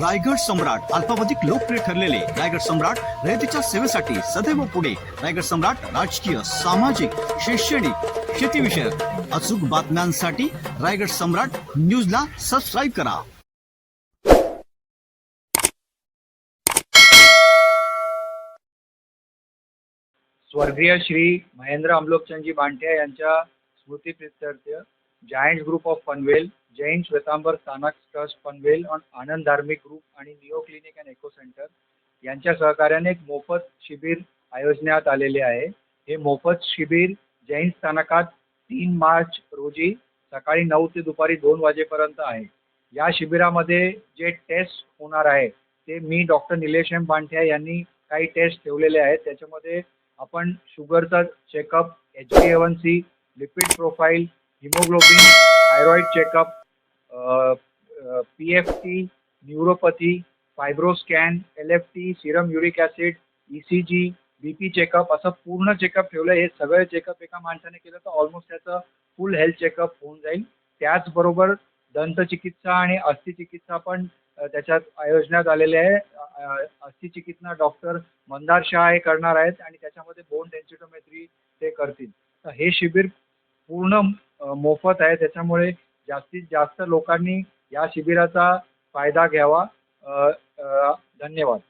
रायगड सम्राट अल्पावधिक लोकप्रिय ठरलेले रायगड सम्राट रयतेच्या सेवेसाठी सदैव पुढे. रायगड सम्राट राजकीय सामाजिक शैक्षणिक शेतीविषयक अचूक बातम्यांसाठी रायगड सम्राट न्यूजला सबस्क्राईब करा. स्वर्गीय श्री महेंद्र अमलोकचंदजी बांठे यांच्या स्मृतीप्रित्यर्थ Giants group of Panvel Jain Shwetambar स्थानक ट्रस्ट पनवेल आणि आनंद धार्मिक ग्रुप आणि neo clinic and echo centre यांच्या सहकार्याने एक मोफत शिबिर आयोजण्यात आलेले आहे. हे मोफत शिबिर जैन स्थानकात तीन मार्च रोजी सकाळी नऊ ते दुपारी दोन वाजेपर्यंत आहे. या शिबिरामध्ये जे टेस्ट होणार आहे ते मी डॉक्टर निलेश एम बांठे यांनी काही टेस्ट ठेवलेले आहेत. त्याच्यामध्ये आपण शुगरचा checkup H B A one C lipid profile haemoglobin thyroid checkup P F T neuropathy fibroscan L F T serum uric acid E C G B P checkup असं पूर्ण checkup ठेवलं. हे सगळं चेकअप एका माणसाने केलं तर ऑलमोस्ट त्याचं फुल हेल्थ चेकअप होऊन जाईल. त्याचबरोबर दंतचिकित्सा आणि अस्थिचिकित्सा पण त्याच्यात आयोजण्यात आलेले आहे. अस्थिचिकित्सा डॉक्टर मंदार शाह हे करणार आहेत आणि त्याच्यामध्ये बोन डेन्सिटोमेट्री ते करतील. तर हे शिबिर पूर्ण मोफत आहे. त्याच्यामुळे जास्तीत जास्त लोकांनी या शिबिराचा फायदा घ्यावा. धन्यवाद.